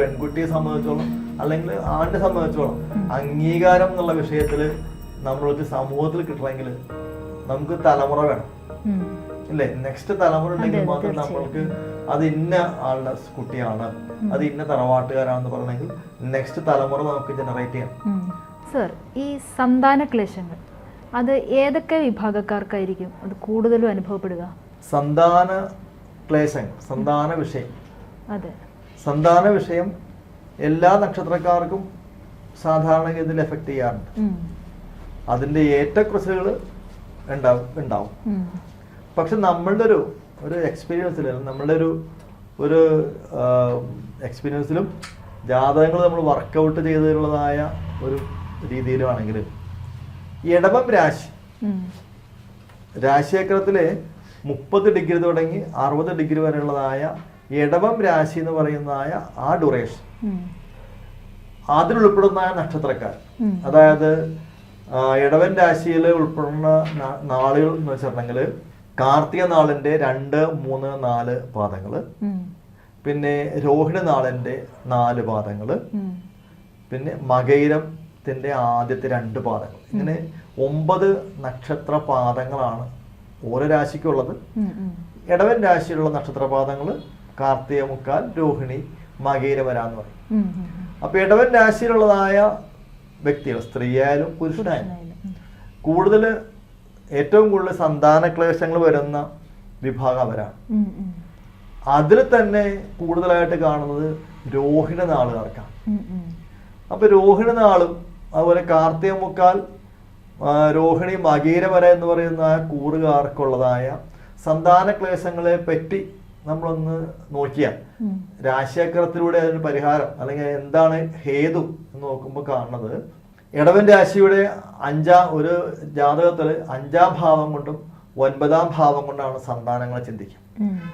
പെൺകുട്ടിയെ സംബന്ധിച്ചോളം അല്ലെങ്കിൽ ആണിനെ സംബന്ധിച്ചോളം അംഗീകാരം എന്നുള്ള വിഷയത്തിൽ നമ്മൾക്ക് സമൂഹത്തിൽ കിട്ടണമെങ്കിൽ നമുക്ക് തലമുറ വേണം. അല്ലേ നെക്സ്റ്റ് തലമുറ ഉണ്ടെങ്കിൽ മാത്രം. നമ്മൾക്ക് അത് ഇന്ന ആളുടെ കുട്ടിയാണ്. അത് ഇന്ന തറവാട്ടുകാരാണെന്ന് പറഞ്ഞെങ്കിൽ നെക്സ്റ്റ് തലമുറ നമുക്ക് ജനറേറ്റ് ചെയ്യാം. സർ ഈ സന്താന ക്ലേശങ്ങൾ അത് ഏതൊക്കെ വിഭാഗക്കാർക്കായിരിക്കും അത് കൂടുതലും അനുഭവപ്പെടുക? സന്താന ക്ലേശങ്ങൾ സന്താന വിഷയം. അതെ. സന്താന വിഷയം എല്ലാ നക്ഷത്രക്കാർക്കും സാധാരണഗതിയിൽ എഫക്ട് ചെയ്യാറുണ്ട്. അതിന്റെ ഏറ്റക്കുറച്ചുകൾ ഉണ്ടാവും. ഉണ്ടാവും പക്ഷെ നമ്മളുടെ ഒരു ഒരു എക്സ്പീരിയൻസിൽ നമ്മളുടെ ഒരു ഒരു എക്സ്പീരിയൻസിലും ജാതകങ്ങൾ നമ്മൾ വർക്കൗട്ട് ചെയ്തിട്ടുള്ളതായ ഒരു രീതിയിലുമാണെങ്കിൽ ഇടവം രാശി. രാശിചക്രത്തിലെ മുപ്പത് ഡിഗ്രി തുടങ്ങി അറുപത് ഡിഗ്രി വരെയുള്ളതായ ഇടവം രാശി എന്ന് പറയുന്നതായ ആ ഡ്യൂറേഷൻ അതിലുൾപ്പെടുന്ന ഉൾപ്പെടുന്ന നക്ഷത്രക്കാർ അതായത് ഇടവൻ രാശിയിൽ ഉൾപ്പെടുന്ന നാളുകൾ എന്ന് വെച്ചിട്ടുണ്ടെങ്കിൽ കാർത്തിക നാളിന്റെ രണ്ട് മൂന്ന് നാല് പാദങ്ങൾ പിന്നെ രോഹിണി നാളിന്റെ നാല് പാദങ്ങൾ പിന്നെ മകൈരത്തിന്റെ ആദ്യത്തെ രണ്ട് പാദങ്ങൾ ഇങ്ങനെ ഒമ്പത് നക്ഷത്ര പാദങ്ങളാണ് ഓരോ രാശിക്കുള്ളത്. ഇടവൻ രാശിയിലുള്ള നക്ഷത്രപാദങ്ങൾ കാർത്തിക മുക്കാൽ രോഹിണി മകേരവര എന്ന് പറയും. അപ്പൊ ഇടവൻ രാശിയിലുള്ളതായ വ്യക്തികൾ സ്ത്രീയായാലും പുരുഷനായാലും. കൂടുതൽ ഏറ്റവും കൂടുതൽ സന്താന ക്ലേശങ്ങൾ വരുന്ന വിഭാഗം അവരാണ്. അതിൽ തന്നെ കൂടുതലായിട്ട് കാണുന്നത് രോഹിണി നാളുകാർക്കാണ്. അപ്പൊ രോഹിണി നാളും അതുപോലെ കാർത്തിക മുക്കാൽ രോഹിണി മകീരവര എന്ന് പറയുന്ന കൂറുകാർക്കുള്ളതായ സന്താന ക്ലേശങ്ങളെ പറ്റി നമ്മളൊന്ന് നോക്കിയാൽ. രാശിചക്രത്തിലൂടെ അതിന് പരിഹാരം അല്ലെങ്കിൽ എന്താണ് ഹേതു എന്ന് നോക്കുമ്പോൾ കാണുന്നത് ഇടവൻ രാശിയുടെ അഞ്ചാം ഒരു ജാതകത്തിൽ അഞ്ചാം ഭാവം കൊണ്ടും ഒൻപതാം ഭാവം കൊണ്ടാണ് സന്താനങ്ങളെ ചിന്തിക്കുക.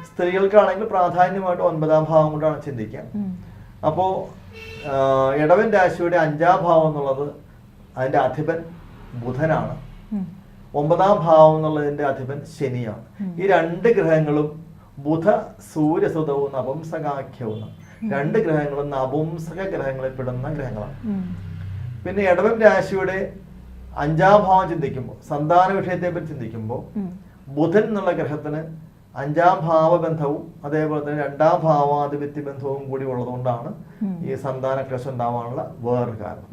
സ്ത്രീകൾക്കാണെങ്കിൽ പ്രാധാന്യമായിട്ട് ഒൻപതാം ഭാവം കൊണ്ടാണ് ചിന്തിക്കുക. അപ്പോൾ ഇടവൻ രാശിയുടെ അഞ്ചാം ഭാവം എന്നുള്ളത് അതിന്റെ അധിപൻ ബുധനാണ്. ഒമ്പതാം ഭാവം എന്നുള്ളതിന്റെ അധിപൻ ശനിയാണ്. ഈ രണ്ട് ഗ്രഹങ്ങളും ബുധ സൂര്യസുതവും നപുംസകാഖ്യവും. രണ്ട് ഗ്രഹങ്ങളും നപുംസക ഗ്രഹങ്ങളിൽ പെടുന്ന ഗ്രഹങ്ങളാണ്. പിന്നെ ഇടവൻ രാശിയുടെ അഞ്ചാം ഭാവം ചിന്തിക്കുമ്പോൾ സന്താന വിഷയത്തെ പറ്റി ചിന്തിക്കുമ്പോൾ ബുധൻ എന്നുള്ള ഗ്രഹത്തിന് അഞ്ചാം ഭാവ ബന്ധവും അതേപോലെ തന്നെ രണ്ടാം ഭാവാധിപത്യ ബന്ധവും കൂടി ഉള്ളതുകൊണ്ടാണ് ഈ സന്താന ക്ലേശം ഉണ്ടാവാനുള്ള വേറൊരു കാരണം.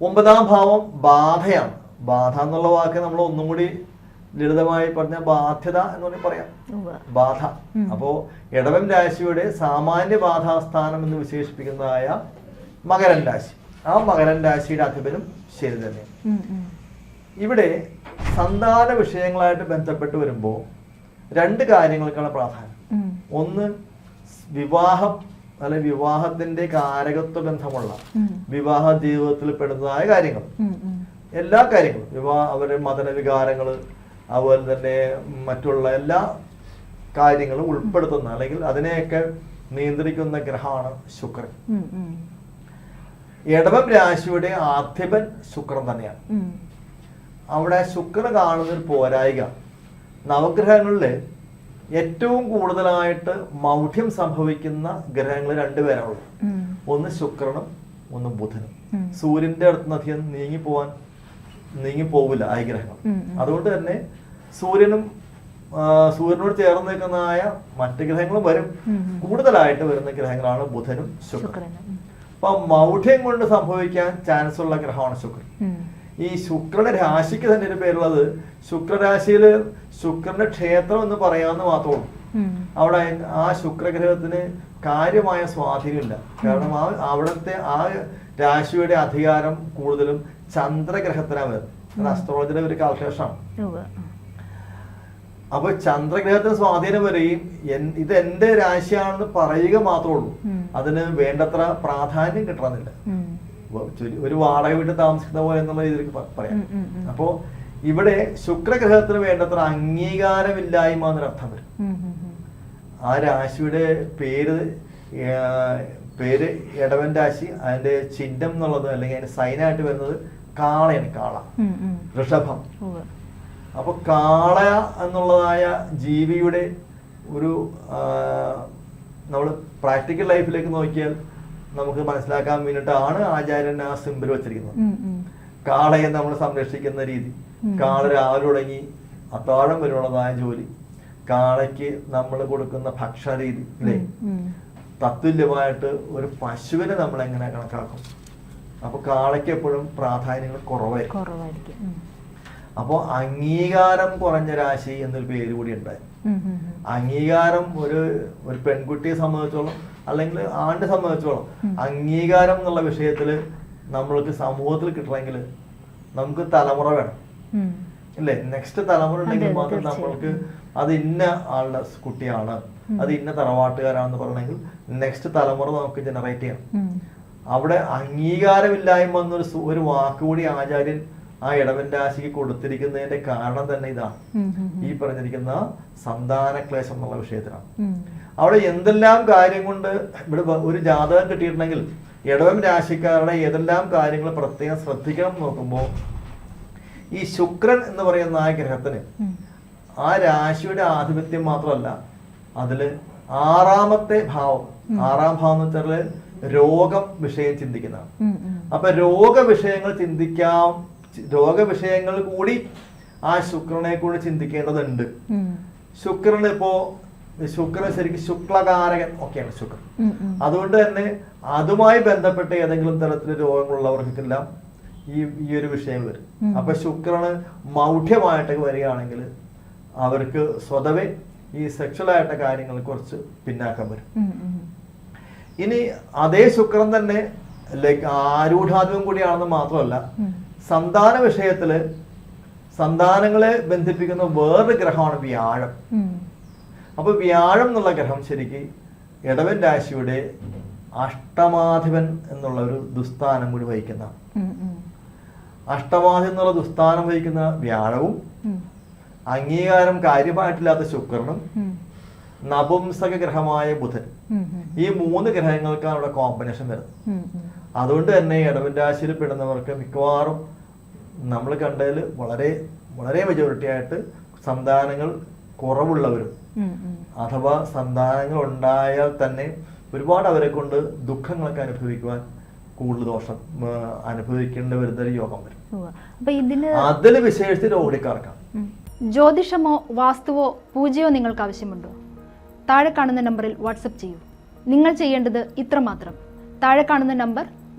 ഒമ്പതാം ഭാവം ബാധയാണ്. ബാധ എന്നുള്ള വാക്ക് നമ്മൾ ഒന്നും കൂടി ലളിതമായി പറഞ്ഞ ബാധ്യത എന്ന് പറഞ്ഞാൽ പറയാം. ബാധ. അപ്പോ ഇടവൻ രാശിയുടെ സാമാന്യ ബാധാസ്ഥാനം എന്ന് വിശേഷിപ്പിക്കുന്നതായ മകരൻ രാശി. ആ മകരൻ രാശിയുടെ അധിപനും ശരി തന്നെ. ഇവിടെ സന്താന വിഷയങ്ങളായിട്ട് ബന്ധപ്പെട്ട് വരുമ്പോൾ രണ്ട് കാര്യങ്ങൾക്കാണ് പ്രാധാന്യം. ഒന്ന് വിവാഹം അല്ലെ വിവാഹത്തിന്റെ കാരകത്വ ബന്ധമുള്ള വിവാഹ ജീവിതത്തിൽ പെടുന്നതായ കാര്യങ്ങൾ. എല്ലാ കാര്യങ്ങളും. വിവാഹ അവരുടെ മതന വികാരങ്ങൾ അതുപോലെ തന്നെ മറ്റുള്ള എല്ലാ കാര്യങ്ങളും ഉൾപ്പെടുത്തുന്ന അല്ലെങ്കിൽ അതിനെയൊക്കെ നിയന്ത്രിക്കുന്ന ഗ്രഹമാണ് ശുക്രൻ. ഇടവം രാശിയുടെ ആധിപൻ ശുക്രൻ തന്നെയാണ്. അവിടെ ശുക്രൻ കാണുന്ന ഒരു പോരായിക നവഗ്രഹങ്ങളിൽ ഏറ്റവും കൂടുതലായിട്ട് മൗഢ്യം സംഭവിക്കുന്ന ഗ്രഹങ്ങൾ രണ്ടുപേരാണുള്ളത്. ഒന്ന് ശുക്രനും ഒന്ന് ബുധനും സൂര്യന്റെ അടുത്ത് നിന്ന് അധികം നീങ്ങി പോവാൻ നീങ്ങി പോവില്ല ആ ഗ്രഹങ്ങൾ. അതുകൊണ്ട് തന്നെ സൂര്യനും സൂര്യനോട് ചേർന്ന് നിൽക്കുന്നതായ മറ്റു ഗ്രഹങ്ങളും വരും. കൂടുതലായിട്ട് വരുന്ന ഗ്രഹങ്ങളാണ് ബുധനും ശുക്രനും. അപ്പൊ മൗഢ്യം കൊണ്ട് സംഭവിക്കാൻ ചാൻസ് ഉള്ള ഗ്രഹമാണ് ശുക്രൻ. ഈ ശുക്രന്റെ രാശിക്ക് തന്നെ ഒരു പേരുള്ളത് ശുക്രരാശിയിൽ ശുക്രന്റെ ക്ഷേത്രം എന്ന് പറയാമെന്ന് മാത്രമുള്ളൂ അവിടെ ആ ശുക്രഗ്രഹത്തിന് കാര്യമായ സ്വാധീനമില്ല. കാരണം ആ അവിടുത്തെ ആ രാശിയുടെ അധികാരം കൂടുതലും ചന്ദ്രഗ്രഹത്തിനാണ് വരുന്നത്. അസ്ട്രോളജിയുടെ ഒരു കാൽക്കുലേഷനാണ്. അപ്പൊ ചന്ദ്രഗ്രഹത്തിന് സ്വാധീനം വരികയും ഇത് എന്റെ രാശിയാണെന്ന് പറയുക മാത്രമേ ഉള്ളൂ. അതിന് വേണ്ടത്ര പ്രാധാന്യം കിട്ടണമെന്നില്ല. ഒരു വാടക വീട്ടിൽ താമസിക്കുന്ന പോലെ എന്നുള്ള രീതിയിൽ പറയാം. അപ്പോ ഇവിടെ ശുക്രഗ്രഹത്തിന് വേണ്ടത്ര അംഗീകാരമില്ലായ്മ എന്നൊരർത്ഥം വരും. ആ രാശിയുടെ പേര് പേര് ഇടവൻ രാശി അതിന്റെ ചിഹ്നം എന്നുള്ളത് അല്ലെങ്കിൽ അതിന്റെ സൈനായിട്ട് വരുന്നത് കാളയാണ് കാള. ഋഷഭം. ഉവ്വ്. അപ്പൊ കാള എന്നുള്ളതായ ജീവിയുടെ ഒരു നമ്മൾ പ്രാക്ടിക്കൽ ലൈഫിലേക്ക് നോക്കിയാൽ നമുക്ക് മനസ്സിലാക്കാൻ വേണ്ടിയിട്ടാണ് ആചാര്യൻ ആ സിമ്പിൾ വെച്ചിരിക്കുന്നത്. കാളയെ നമ്മൾ സംരക്ഷിക്കുന്ന രീതി. കാള രാവിലെ തുടങ്ങി അത്താഴം വരെയുള്ളതായ ജോലി കാളയ്ക്ക് നമ്മൾ കൊടുക്കുന്ന ഭക്ഷണ രീതി അല്ലേ. തത്തുല്യമായിട്ട് ഒരു പശുവിനെ നമ്മൾ എങ്ങനെ കണക്കാക്കും അപ്പൊ കാളയ്ക്ക് എപ്പോഴും പ്രാധാന്യങ്ങൾ കുറവായിരിക്കും. അപ്പോൾ അംഗീകാരം കുറഞ്ഞ രാശി എന്നൊരു പേര് കൂടി ഉണ്ടായി ഉം, ഉം, ഉം. അംഗീകാരം ഒരു ഒരു പെൺകുട്ടിയെ സംബന്ധിച്ചോളം അല്ലെങ്കിൽ ആണ്ടെ സംബന്ധിച്ചോളം അംഗീകാരം എന്നുള്ള വിഷയത്തിൽ നമ്മൾക്ക് സമൂഹത്തിൽ കിട്ടണമെങ്കിൽ നമുക്ക് തലമുറ വേണം. ഇല്ലേ നെക്സ്റ്റ് തലമുറ ഉണ്ടെങ്കിൽ മാത്രം. നമ്മൾക്ക് അത് ഇന്ന ആളുടെ കുട്ടിയാണ്. അത് ഇന്ന തറവാട്ടുകാരാണെന്ന് പറയണമെങ്കിൽ നെക്സ്റ്റ് തലമുറ നമുക്ക് ജനറേറ്റ് ചെയ്യണം അവിടെ അംഗീകാരമില്ലായ്മ എന്നൊരു ഒരു വാക്കുകൂടി ആചാര്യൻ ആ ഇടവൻ രാശിക്ക് കൊടുത്തിരിക്കുന്നതിന്റെ കാരണം തന്നെ ഉം, ഈ പറഞ്ഞിരിക്കുന്ന സന്താന ക്ലേശം എന്നുള്ള വിഷയത്തിലാണ്. അവിടെ എന്തെല്ലാം കാര്യം കൊണ്ട് ഇവിടെ ഒരു ജാതകം കിട്ടിയിട്ടുണ്ടെങ്കിൽ ഇടവം രാശിക്കാരുടെ ഏതെല്ലാം കാര്യങ്ങൾ പ്രത്യേകം ശ്രദ്ധിക്കണം എന്ന് നോക്കുമ്പോൾ ഈ ശുക്രൻ എന്ന് പറയുന്ന ആ ഗ്രഹത്തിന് ആ രാശിയുടെ ആധിപത്യം മാത്രമല്ല അതിൽ ആറാമത്തെ ഭാവം. ആറാം ഭാവം എന്ന് വെച്ചാൽ രോഗം വിഷയം ചിന്തിക്കുന്നതാണ്. അപ്പൊ രോഗ വിഷയങ്ങൾ ചിന്തിക്കാം രോഗവിഷയങ്ങൾ കൂടി ആ ശുക്രനെ കൂടി ചിന്തിക്കേണ്ടതുണ്ട്. ശുക്രൻ ഇപ്പോ ശുക്രൻ ശരിക്കും ശുക്ലകാരകൻ ഒക്കെയാണ് ശുക്രൻ. അതുകൊണ്ട് തന്നെ അതുമായി ബന്ധപ്പെട്ട ഏതെങ്കിലും തരത്തിൽ രോഗങ്ങളുള്ളവർക്കെല്ലാം ഈ ഈ ഒരു വിഷയം വരും. അപ്പൊ ശുക്രന് മൗഢ്യമായിട്ട് വരികയാണെങ്കിൽ അവർക്ക് സ്വതവേ ഈ സെക്ഷലായിട്ട കാര്യങ്ങൾ കുറച്ച് പിന്നാക്കം വരും. ഇനി അതേ ശുക്രൻ തന്നെ ലൈക്ക് ആരൂഢാധിപം കൂടിയാണെന്ന് മാത്രമല്ല. സന്താന വിഷയത്തിൽ സന്താനങ്ങളെ ബന്ധിപ്പിക്കുന്ന വേറൊരു ഗ്രഹമാണ് വ്യാഴം. അപ്പൊ വ്യാഴം എന്നുള്ള ഗ്രഹം ശരിക്ക് ഇടവൻ രാശിയുടെ അഷ്ടമാധിപൻ എന്നുള്ള ഒരു ദുസ്ഥാനം കൂടി വഹിക്കുന്നതാണ് ഉം. അഷ്ടമാധി എന്നുള്ള ദുസ്ഥാനം വഹിക്കുന്ന വ്യാഴവും. അംഗീകാരം കാര്യമായിട്ടില്ലാത്ത ശുക്രനും. നപുംസക ഗ്രഹമായ ബുധൻ. ഈ മൂന്ന് ഗ്രഹങ്ങൾക്കാണ് ഇവിടെ കോമ്പിനേഷൻ വരുന്നത്. അതുകൊണ്ട് തന്നെ ഇടവൻ രാശിയിൽ പെടുന്നവർക്ക് മിക്കവാറും നമ്മൾ കണ്ടതിൽ വളരെ വളരെ മെജോറിറ്റി ആയിട്ട് സന്താനങ്ങൾ കുറവുള്ളവരും. അഥവാ സന്താനങ്ങൾ ഉണ്ടായാൽ തന്നെ ഒരുപാട് അവരെ കൊണ്ട് ദുഃഖങ്ങളൊക്കെ അനുഭവിക്കുവാൻ കൂടുതൽ ദോഷം അനുഭവിക്കേണ്ടി വരുന്ന ഒരു യോഗം വരും. അതിൽ വിശേഷിച്ച് രോഗിക്കാർക്കാണ് ജ്യോതിഷമോ വാസ്തുവോ പൂജയോ നിങ്ങൾക്ക് ആവശ്യമുണ്ടോ? താഴെ കാണുന്ന നമ്പറിൽ വാട്സപ്പ് ചെയ്യൂ. നിങ്ങൾ ചെയ്യേണ്ടത് ഇത്രമാത്രം. താഴെ കാണുന്ന നമ്പർ